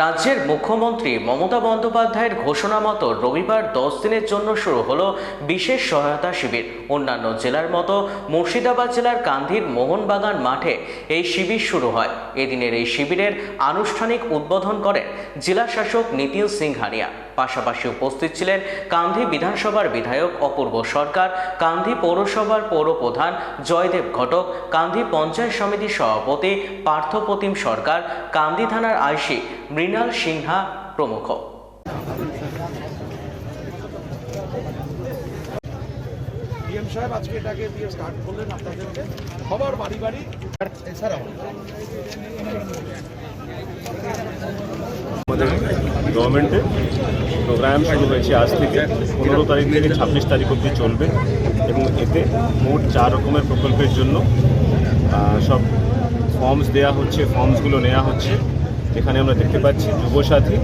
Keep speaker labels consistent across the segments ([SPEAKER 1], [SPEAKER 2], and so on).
[SPEAKER 1] রাজ্যের মুখ্যমন্ত্রী মমতা বন্দ্যোপাধ্যায়ের ঘোষণা মতো রবিবার দশ দিনের জন্য শুরু হল বিশেষ সহায়তা শিবির অন্যান্য জেলার মতো মুর্শিদাবাদ জেলার কান্ধির মোহনবাগান মাঠে এই শিবির শুরু হয় এদিনের এই শিবিরের আনুষ্ঠানিক উদ্বোধন করেন জেলাশাসক শাসক নিতিন সিংহানিয়া পাশাপাশি উপস্থিত ছিলেন কান্ধি বিধানসভার বিধায়ক অপূর্ব সরকার কান্ধি পৌরসভার পৌর প্রধান জয়দেব ঘটক কান্ধি পঞ্চায়েত সমিতির সভাপতি পার্থপ্রতিম সরকার কান্দি থানার আইসি মৃণাল সিনহা প্রমুখ
[SPEAKER 2] সাহেব আজকে এটাকে দিয়ে স্টার্ট করলেন আপনাদেরকে সবার বাড়ি বাড়ি এছাড়াও
[SPEAKER 3] আমাদের গভর্নমেন্টে প্রোগ্রাম শুরু হয়েছে আজ থেকে পনেরো তারিখ থেকে ছাব্বিশ তারিখ অবধি চলবে এবং এতে মোট চার রকমের প্রকল্পের জন্য সব ফর্মস দেয়া হচ্ছে ফর্মসগুলো নেওয়া হচ্ছে যেখানে আমরা দেখতে পাচ্ছি যুবসাথী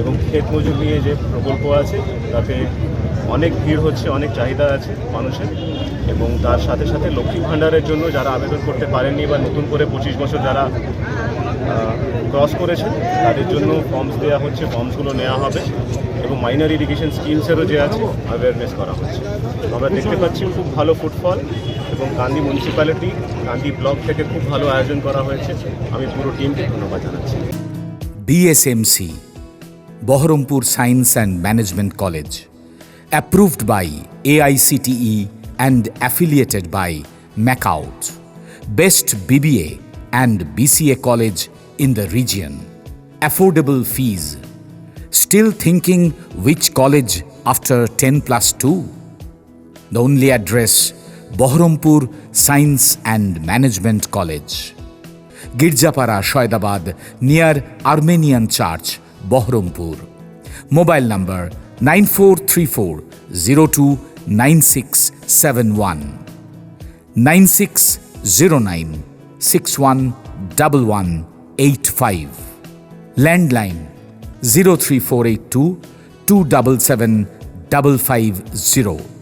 [SPEAKER 3] এবং ক্ষেত মজুর নিয়ে যে প্রকল্প আছে তাতে অনেক ভিড় হচ্ছে অনেক চাহিদা আছে মানুষের এবং তার সাথে সাথে লক্ষ্মী ভাণ্ডারের জন্য যারা আবেদন করতে পারেননি বা নতুন করে পঁচিশ বছর যারা ক্রস করেছেন তাদের জন্য ফর্মস দেওয়া হচ্ছে ফর্মসগুলো নেওয়া হবে এবং মাইনার ইরিগেশন স্কিমসেরও যে আছে অ্যাওয়ারনেস করা হচ্ছে আমরা দেখতে পাচ্ছি খুব ভালো ফুটফল এবং কান্দি মিউনিসিপ্যালিটি কান্দি ব্লক থেকে খুব ভালো আয়োজন করা হয়েছে আমি পুরো টিমকে ধন্যবাদ জানাচ্ছি
[SPEAKER 4] BSMC Baharampur science and management college approved by AICTE and affiliated by MAKAUT best BBA and BCA college in the region. Affordable fees. Still thinking which college after 10 plus 2? The only address Bohrampur Science and Management College. Girjapara, Shoidabad, near Armenian Church, Bohrampur. Mobile number 9434 029671 9609 Six one double 6111185 landline 03482 277550